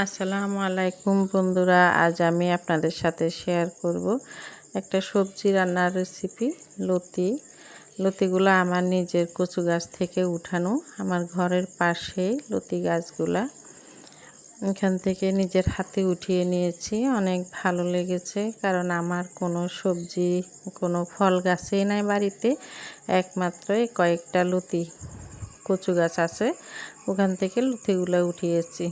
আসসালামু আলাইকুম বন্ধুরা, আজ আমি আপনাদের সাথে শেয়ার করব একটা সবজি রান্নার রেসিপি লতি। লতিগুলো আমার নিজের কচু গাছ থেকে উঠানো, আমার ঘরের পাশেই লতি গাছগুলা। এখান থেকে নিজের হাতে উঠিয়ে নিয়েছি, অনেক ভালো লেগেছে, কারণ আমার কোনো সবজি, কোনো ফল গাছেই নাই বাড়িতে, একমাত্র কয়েকটা লতি, কচু গাছ আছে, ওখান থেকে লতিগুলো উঠিয়েছি।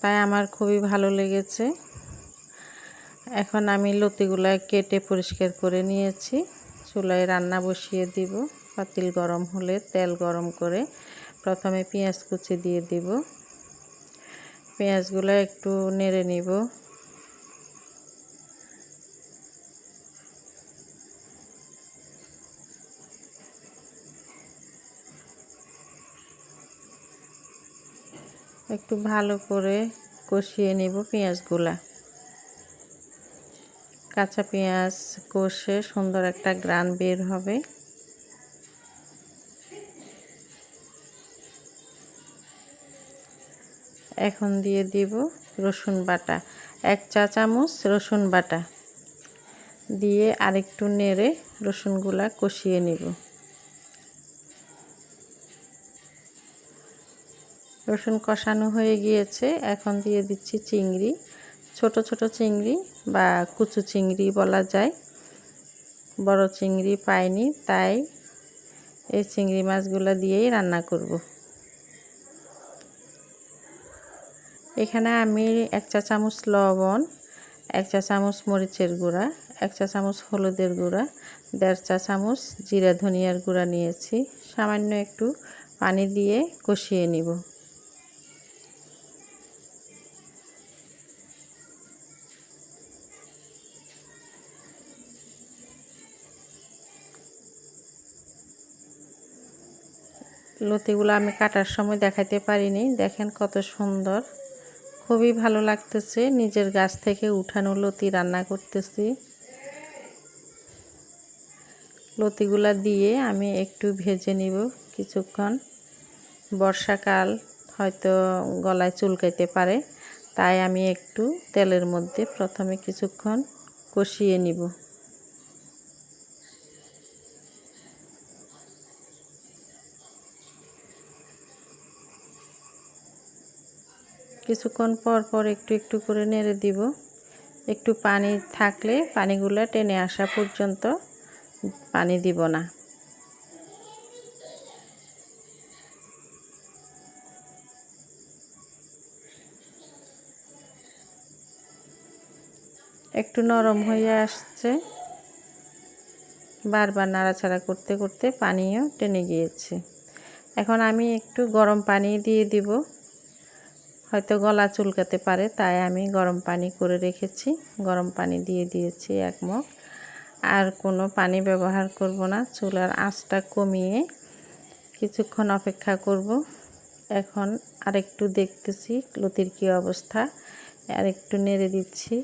তাই আমার খুবই ভালো লেগেছে। এখন আমি লতিগুলা কেটে পরিষ্কার করে নিয়েছি। চুলায় রান্না বসিয়ে দিব। পাতিল গরম হলে তেল গরম করে প্রথমে পেঁয়াজ কুচি দিয়ে দিব। পেঁয়াজগুলো একটু নেড়ে নিব। একটু ভালো করে কষিয়ে নেব পেঁয়াজগুলা। কাঁচা পেঁয়াজ কষে সুন্দর একটা গ্রান বের হবে। এখন দিয়ে দিব রসুন বাটা, এক চা চামচ রসুন বাটা। দিয়ে আরেকটু নেড়ে রসুনগুলা কষিয়ে নিব। রসুন কষানো হয়ে গিয়েছে। এখন দিয়ে দিচ্ছি চিংড়ি। ছোট ছোট চিংড়ি বা কুচু চিংড়ি বলা যায়। বড় চিংড়ি পাইনি, তাই এই চিংড়ি মাছগুলো দিয়েই রান্না করব। এখানে আমি এক চা চামচ লবণ, এক চা চামচ মরিচের গুঁড়া, এক চা চামচ হলুদের গুঁড়া, দেড় চা চামচ জিরা ধনিয়ার গুঁড়া নিয়েছি। সামান্য একটু পানি দিয়ে কষিয়ে নিব। লতিগুলো আমি কাটার সময় দেখাতে পারিনি। দেখেন কত সুন্দর। খুবই ভালো লাগতেছে নিজের গাছ থেকে উঠানো লতি রান্না করতেছি। লতিগুলা দিয়ে আমি একটু ভেজে নিব কিছুক্ষণ। বর্ষাকাল হয়তো গলায় চুলকাইতে পারে, তাই আমি একটু তেলের মধ্যে প্রথমে কিছুক্ষণ কষিয়ে নিব। কিছুক্ষণ পর পর একটু একটু করে নেড়ে দিব। একটু পানি থাকলে পানিগুলো টেনে আসা পর্যন্ত পানি দিব না। একটু নরম হয়ে আসছে। বারবার নাড়াচাড়া করতে করতে পানিও টেনে গিয়েছে। এখন আমি একটু গরম পানি দিয়ে দিব। হয়তো গলা চুলকাতে পারে, তাই আমি গরম পানি করে রেখেছি। গরম পানি দিয়ে দিয়েছি এক মগ। আর কোনো পানি ব্যবহার করব না, চুলার আঁচটা কমিয়ে কিছুক্ষণ অপেক্ষা করব। এখন আরেকটু দেখতেছি লতির কী অবস্থা। আরেকটু নেড়ে দিচ্ছি।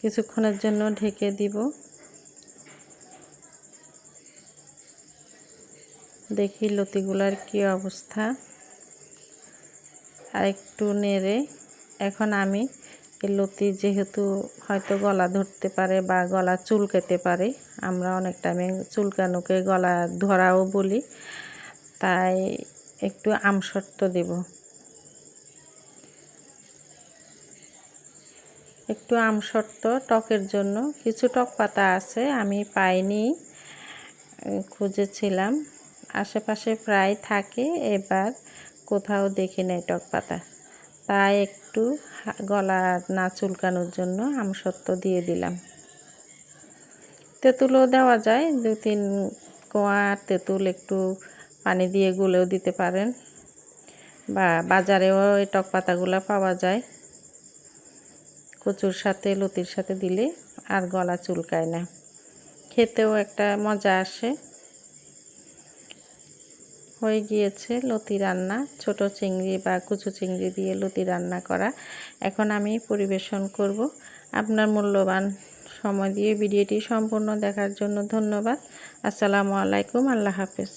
কিছুক্ষণের জন্য ঢেকে দিব। দেখি লতিগুলার কি অবস্থা। আর একটু নেড়ে, এখন আমি এই লতি যেহেতু হয়তো গলা ধরতে পারে বা গলা চুলকাতে পারে, আমরা অনেক টাইমে চুলকানোকে গলা ধরাও বলি, তাই একটু আমসত্ব দেব। একটু আমসত্ব টকের জন্য, কিছু টক পাতা আছে, আমি পাইনি, খুঁজেছিলাম। আশেপাশে প্রায় থাকে, এবার কোথাও দেখি নাই টক পাতা। তাই একটু গলা না চুলকানোর জন্য আমসত্ব দিয়ে দিলাম। তেঁতুলও দেওয়া যায়, দু তিন কোয়া তেঁতুল একটু পানি দিয়ে গুলেও দিতে পারেন। বা বাজারেও এই টক পাতাগুলো পাওয়া যায়। কচুর সাথে, লতির সাথে দিলে আর গলা চুলকায় না। খেতেও একটা মজা আসে। হয়ে গিয়েছে লতি রান্না, ছোট চিংড়ি বা কুচু চিংড়ি দিয়ে লতি রান্না করা। এখন আমি পরিবেশন করব আপনার মূল্যবান সময় দিয়ে। ভিডিওটি সম্পূর্ণ দেখার জন্য ধন্যবাদ। আসসালামু আলাইকুম, আল্লাহ হাফেজ।